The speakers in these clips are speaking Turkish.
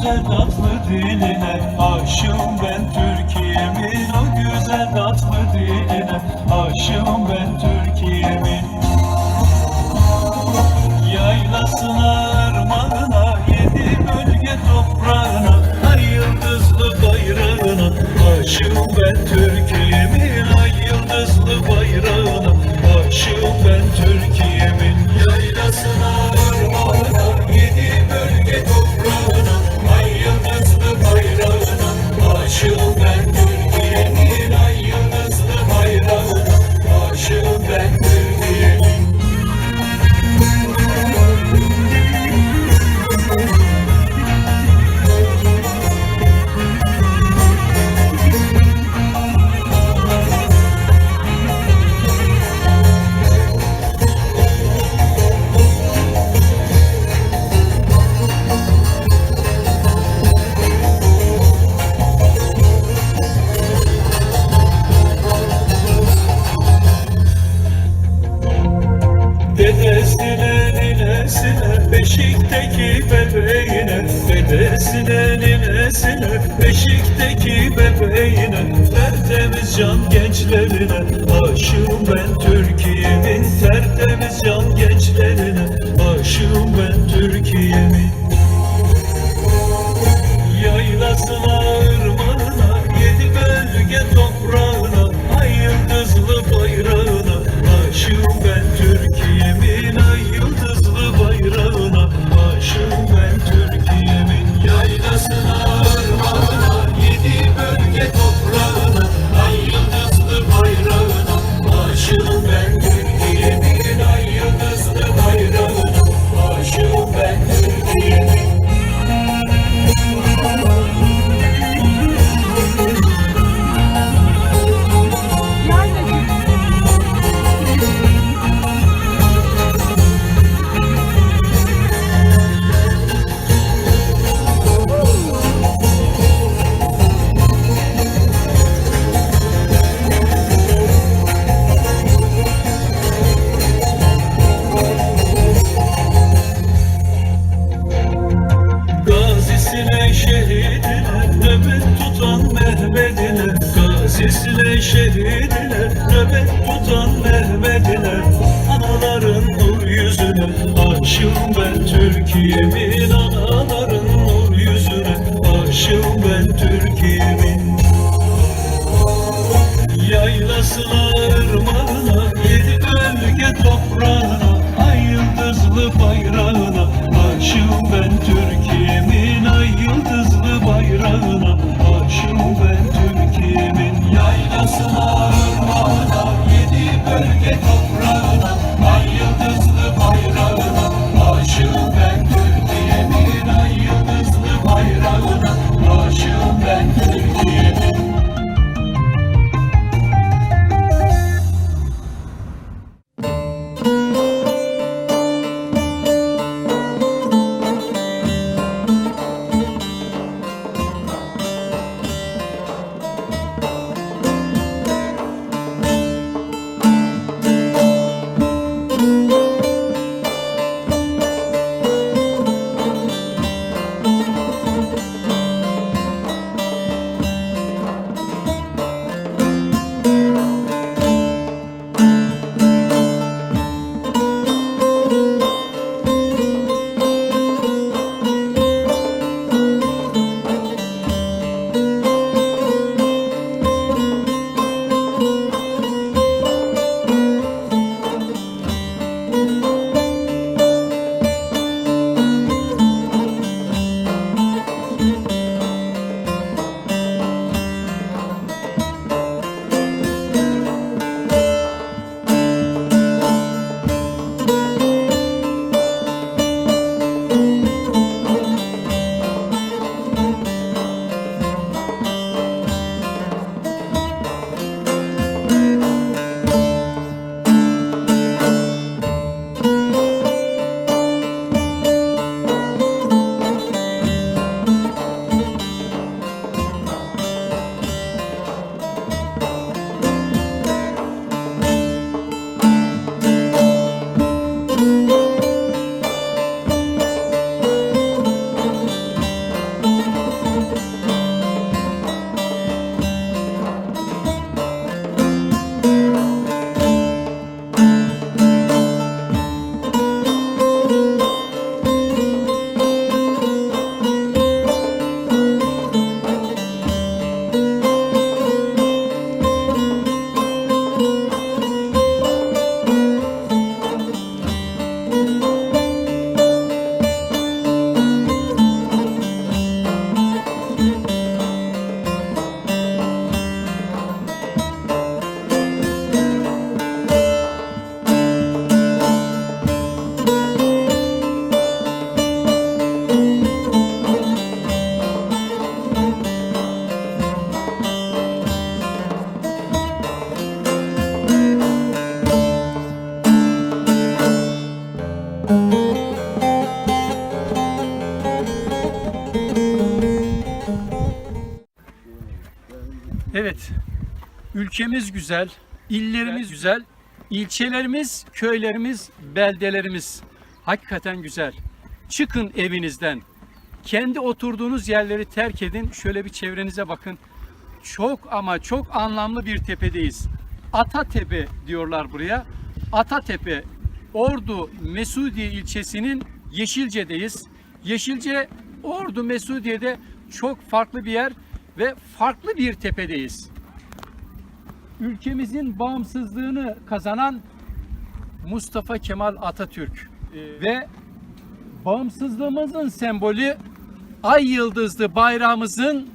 güzel tatlı diline. Aşığım ben Türkiye'min o güzel tatlı diline. Aşığım ben Türkiye'min. Yaylasına, ırmağına, yedi bölge toprağına Ay yıldızlı bayrağına. Aşığım ben Türkiye'min Ay yıldızlı bayrağına. Aşığım ben Türkiye'min Dedesine ninesine beşikteki bebeğine Tertemiz can gençlerine Aşığım ben Türkiye'min Şehidine nöbet tutan Mehmet'ine. Anaların nur yüzüne aşığım ben Türkiye'min Anaların nur yüzüne. Aşığım ben Türkiye'min. Yaylasına, ülkemiz güzel, illerimiz güzel, ilçelerimiz, köylerimiz, beldelerimiz hakikaten güzel. Çıkın evinizden, kendi oturduğunuz yerleri terk edin, şöyle bir çevrenize bakın. Çok ama çok anlamlı bir tepedeyiz. Atatepe diyorlar buraya. Atatepe, Ordu Mesudiye ilçesinin Yeşilce'deyiz. Yeşilce, Ordu Mesudiye'de çok farklı bir yer ve farklı bir tepedeyiz. Ülkemizin bağımsızlığını kazanan Mustafa Kemal Atatürk Ee, ve bağımsızlığımızın sembolü ay yıldızlı bayrağımızın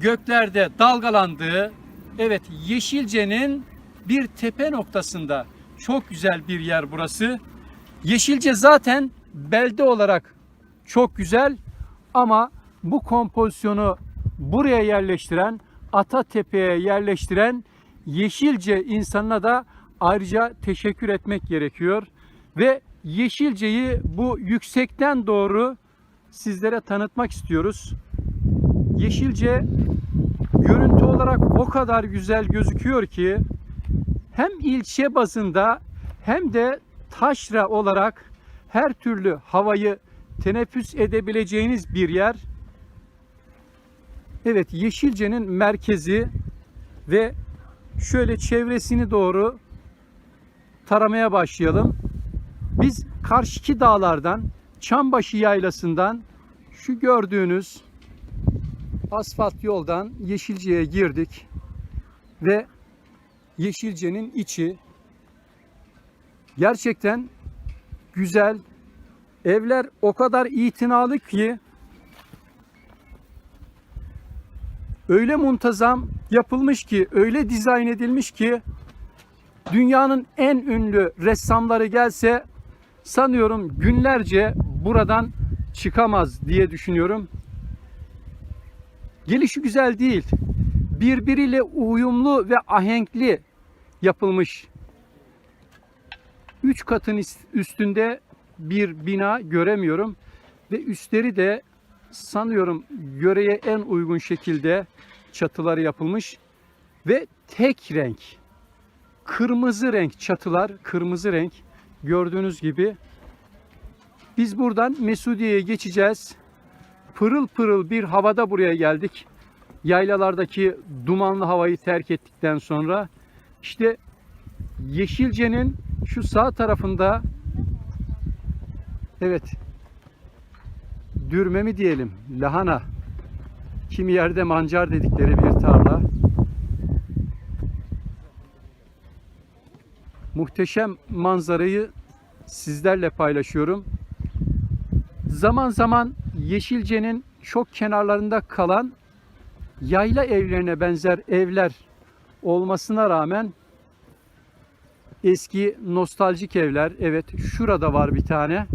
göklerde dalgalandığı evet Yeşilce'nin bir tepe noktasında çok güzel bir yer burası. Yeşilce zaten belde olarak çok güzel ama bu kompozisyonu buraya yerleştiren, Atatepe'ye yerleştiren Yeşilce insanına da ayrıca teşekkür etmek gerekiyor. Ve Yeşilce'yi bu yüksekten doğru sizlere tanıtmak istiyoruz. Yeşilce görüntü olarak o kadar güzel gözüküyor ki hem ilçe bazında hem de taşra olarak her türlü havayı teneffüs edebileceğiniz bir yer. Evet Yeşilce'nin merkezi ve şöyle çevresini doğru taramaya başlayalım. Biz karşıki dağlardan Çambaşı Yaylası'ndan şu gördüğünüz asfalt yoldan Yeşilce'ye girdik ve Yeşilce'nin içi gerçekten güzel. Evler o kadar itinalı ki öyle muntazam yapılmış ki, öyle dizayn edilmiş ki dünyanın en ünlü ressamları gelse sanıyorum günlerce buradan çıkamaz diye düşünüyorum. Gelişi güzel değil. Birbiriyle uyumlu ve ahenkli yapılmış. Üç katın üstünde bir bina göremiyorum ve üstleri de sanıyorum yöreye en uygun şekilde çatıları yapılmış ve tek renk kırmızı renk çatılar kırmızı renk. Gördüğünüz gibi biz buradan Mesudiye'ye geçeceğiz. Pırıl pırıl bir havada buraya geldik. Yaylalardaki dumanlı havayı terk ettikten sonra işte Yeşilce'nin şu sağ tarafında evet dürme mi diyelim? Lahana. Kimi yerde mancar dedikleri bir tarla. Muhteşem manzarayı sizlerle paylaşıyorum. Zaman zaman Yeşilce'nin çok kenarlarında kalan yayla evlerine benzer evler olmasına rağmen eski nostaljik evler. Evet şurada var bir tane